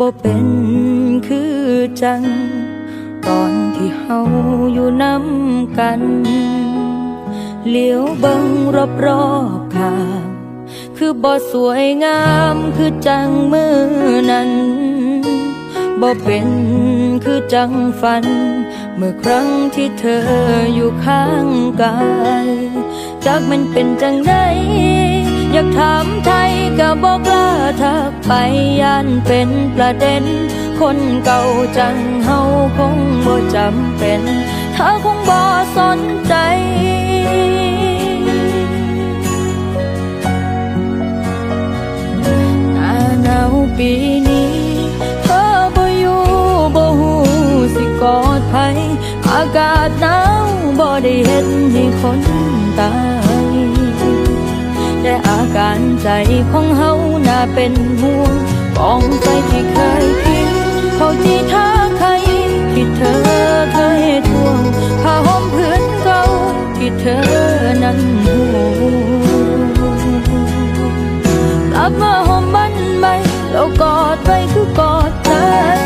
บ่เป็นคือจัง ตอนที่เฮาอยู่น้ำกัน เหลียวเบิงรอบรอบๆข้างคือบ่สวยงามคือจังมือนั้นบ่เป็นคือจังฝัน เมื่อครั้งที่เธออยู่ข้างกายจากมันเป็นจังได อยากถามไทยก็บอกล้าทักไปย่านเป็นประเด็น คนเก่าจังเฮาคงบ่จำเป็น เธอคงบ่สนใจหน้าหนาวปีนี้เธอบ่อยู่บ่หูสิกอดไผอากาศหนาวบ่ได้เห็นให้คนาการใจของเฮาน่าเป็นห่วงกองไฟที่เคยพิมเขาที่ท่าใครที่เธอเคยทวงผ้าห่มพื้นเก่าที่เธอนั้นห่วงกลับมาหอมมันไหมแล้วกอดไว้คือกอดใจไ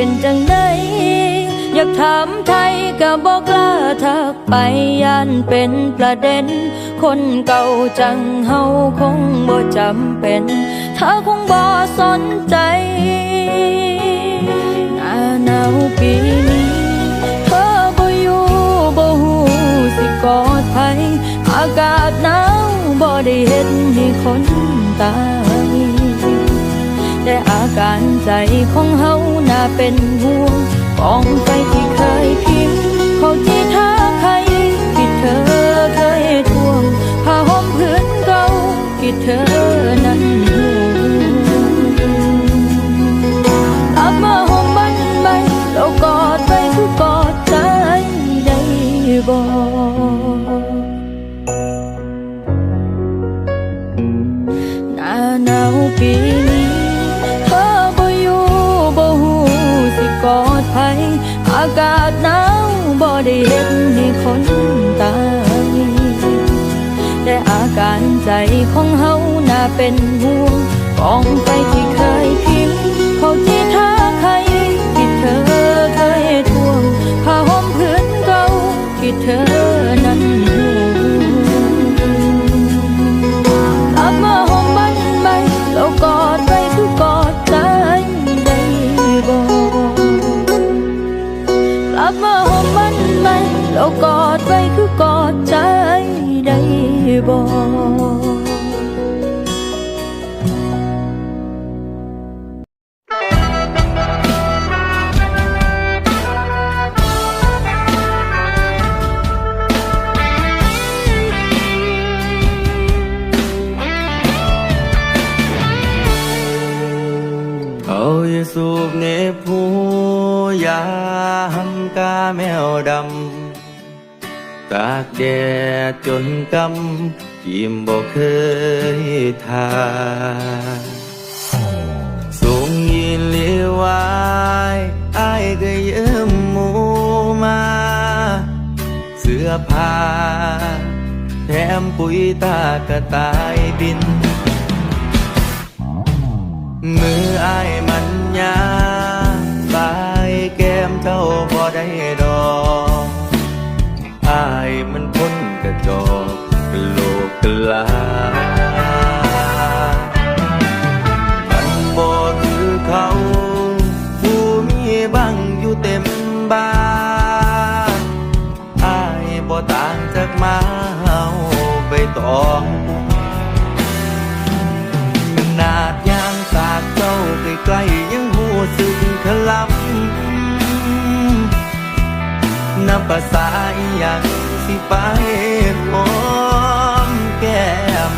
เป็นจังไดอยากถามไทยก็บอกล้าทักไปย่านเป็นประเด็น คนเก่าจังเฮาคงบ่จำเป็นเธอคงบ่สนใจหน้าหนาวปีนี้เธอบ่อยู่บ่หูสิกอดไผอากาศหนาวบ่ได้เห็นให้คนตายแต่อาการใจของเฮา เป็นห่วงกองไฟที่เคยพิมพ์เขาที่ท่าใครที่เธอเคยทวงผ้าห่มพื้นเก่าที่เธอนั้นห่วงกลับมาห่มบันใบแล้วกอดไว้คือกอดใจได้บ่หน้าหนาวปี อากาศหนาวบ่ได้เห็นให้คนตายแต่อาการใจของเฮาน่าเป็นห่วงกองไปที่เคยพิมพ์เขาที่ท่าใครที่เธอเคยทวงผ้าห่มพื้นเก่าที่เธอำยิ้มบอกเคยทาส่งยินเลียวไว้อายก็ยืมหมูมา เสื้อผ้าแถมปุ๋ยตากระต่ายบิน มืออายมันยาบายแก้มเจ้าบ่ได้ ของขนาดยางตากเจ้าใกล้ๆยังหูสึกขลับนับภาษาอีหยังสิไปหอมแก้ม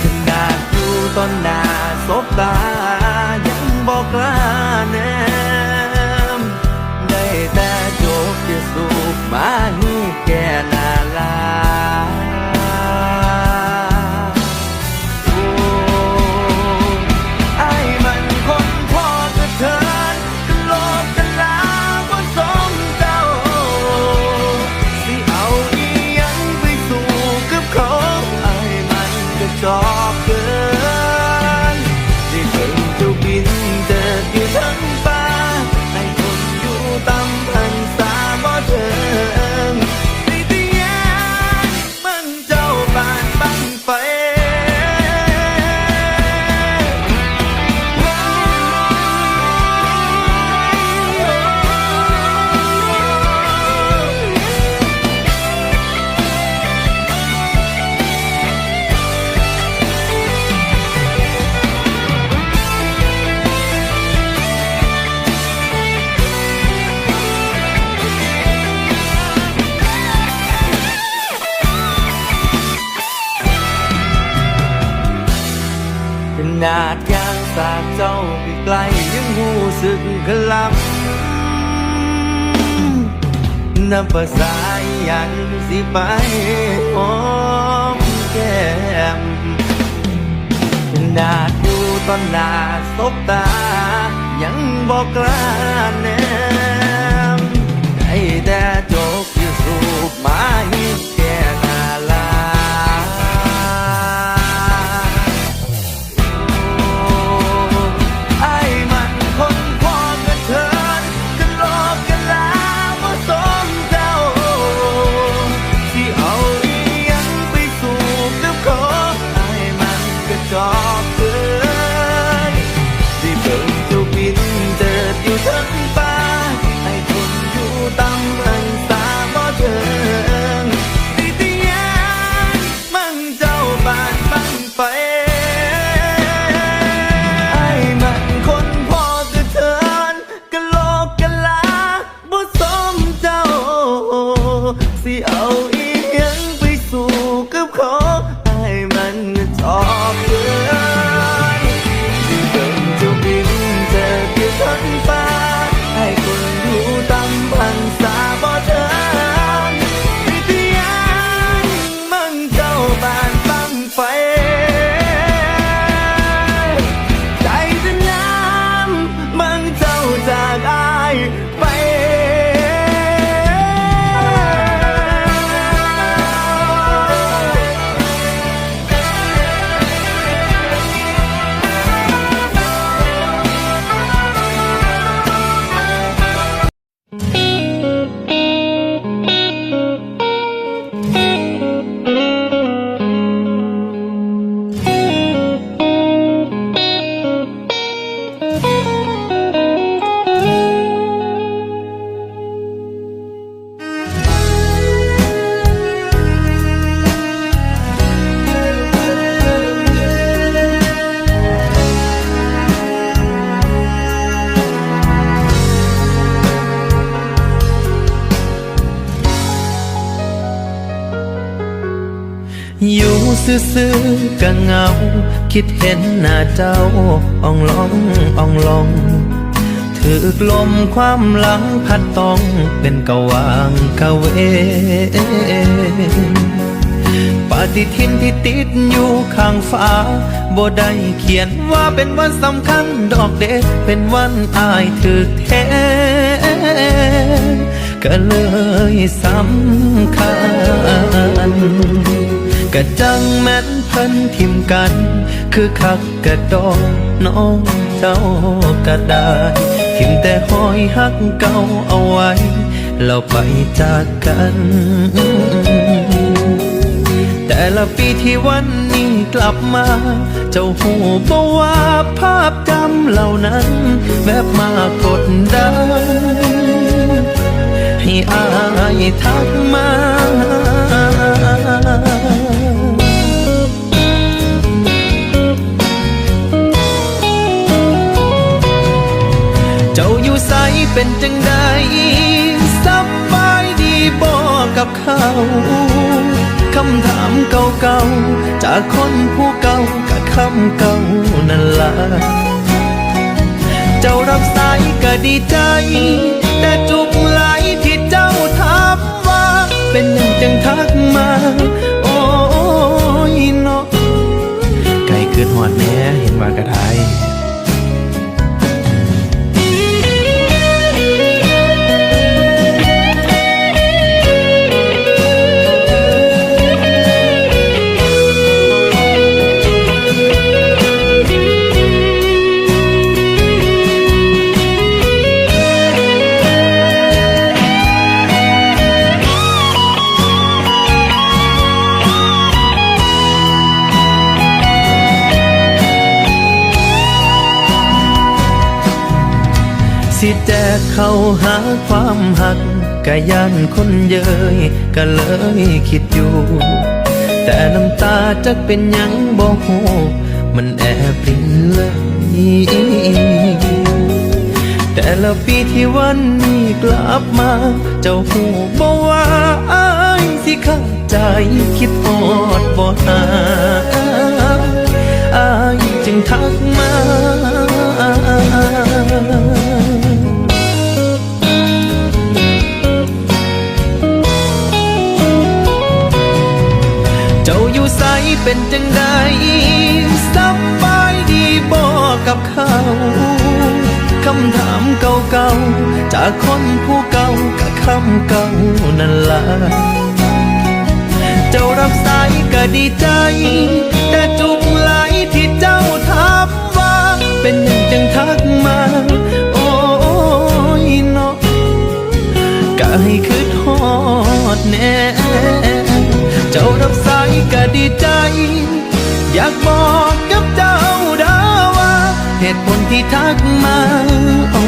ขนาดอยู่ตอนหน้าสบตายังบอกลาแน่ นาดยางสากเจ้าไปไกลยังหูสึกกลำน้ำภาษาอหยังสิไปหอมแก้มนาดอยู่ตอนหน้าสบตา ยังบอกกล้าแนมได้แต่จกอยู่สูบม ซื่อๆก็เงา คิดเห็นหน้าเจ้าอ่องลองอ่องลอง ถือกลมความหลังพัดต้องเป็นกะวางกะเวปฏิทินที่ติดอยู่ข้างฟ้าบ่ได้เขียนว่าเป็นวันสำคัญดอกเด็กเป็นวันอายถือแทนก็เลยสำคัญ ก็จังแม่นเพิ่นทิมกัน คือคักกะดอกน้องเจ้าก็ได้ทิมแต่หอยหักเก่าเอาไว้เราไปจากกัน แต่ละปีที่วันนี้กลับมา เจ้าหูบว่าภาพจำเหล่านั้น แวบมากดดันให้อายทักมา เป็นจังไดสบายดีบ่กับเขา คำถามเก่าๆ จากคนผู้เก่ากับคำเก่านั่นละ เจ้ารับสายก็ดีใจ เข้าหาความหักกะยันคนเยยก็เลยคิดอยู่ แต่น้ำตาจักเป็นยังบ่ฮู้มันแอบปรินเลยแต่ละปีที่วันนี้กลับมา เจ้าหูบ่ว่าอายสิเข้าใจคิดอดบ่หา คนผู้เก่ากับคำเก่านั่นละเจ้ารับสายก็ดีใจ แต่จุกไหลที่เจ้าถามว่า เป็นหยังจังทักมา โอ้ยเนาะก็ให้คือทอดแน่เจ้ารับสายก็ดีใจ อยากบอกกับเจ้าดาว่า เหตุผลที่ทักมาโอ้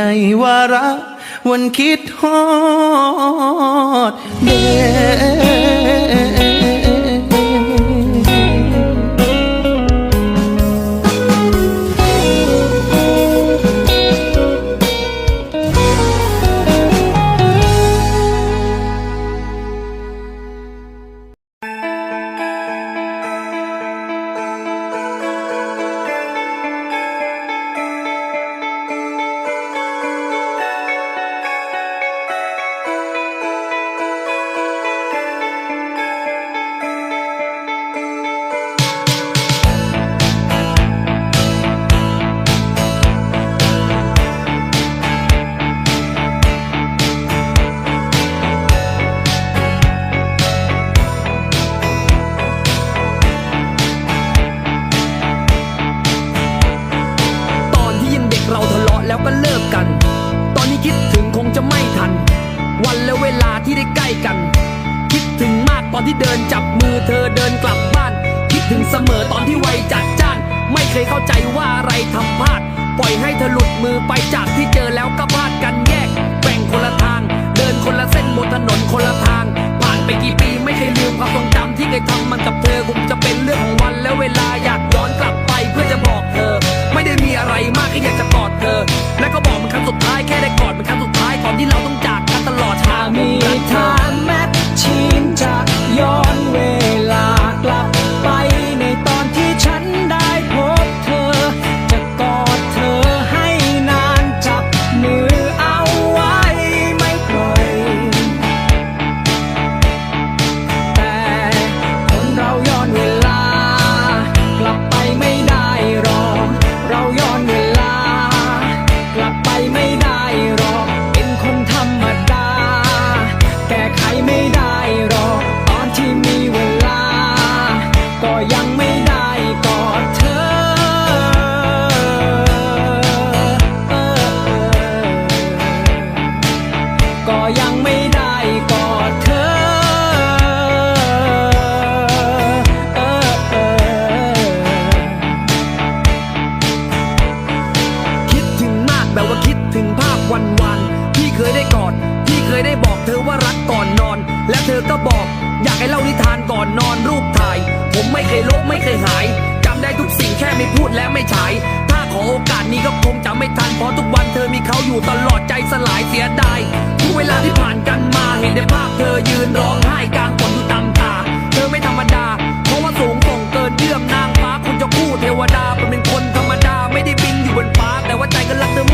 ในวาระวันคิดฮอดเด้ ธอเดินกลับบ้าน คิดถึงเสมอตอนที่วัยจัดจ้าน ไม่เคยเข้าใจว่าอะไรทำพลาด ปล่อยให้เธอหลุดมือไปจากที่เจอแล้วก็พลาดกันแยกแบ่งคนละทาง เดินคนละเส้นบนถนนคนละทาง ผ่านไปกี่ บอก อยากให้เล่านิทานก่อนนอนรูปถ่าย ผมไม่เคยลบไม่เคยหายจำได้ทุกสิ่งแค่ไม่พูดและไม่ฉาย ถ้าขอโอกาสนี้ก็คงจะไม่ทันเพราะทุกวันเธอมีเขาอยู่ตลอดใจสลายเสียดายทุกเวลาที่ผ่านกันมาเห็นในภาพเธอยืนร้องไห้กลางฝนต่มตา เธอไม่ธรรมดา เพราะว่าสูงส่งเกินเยื่อมนางฟ้าคุณจะคู่เทวดาเป็นคนธรรมดาไม่ได้บินอยู่บนฟ้าแต่ว่าใจก็รักเธอ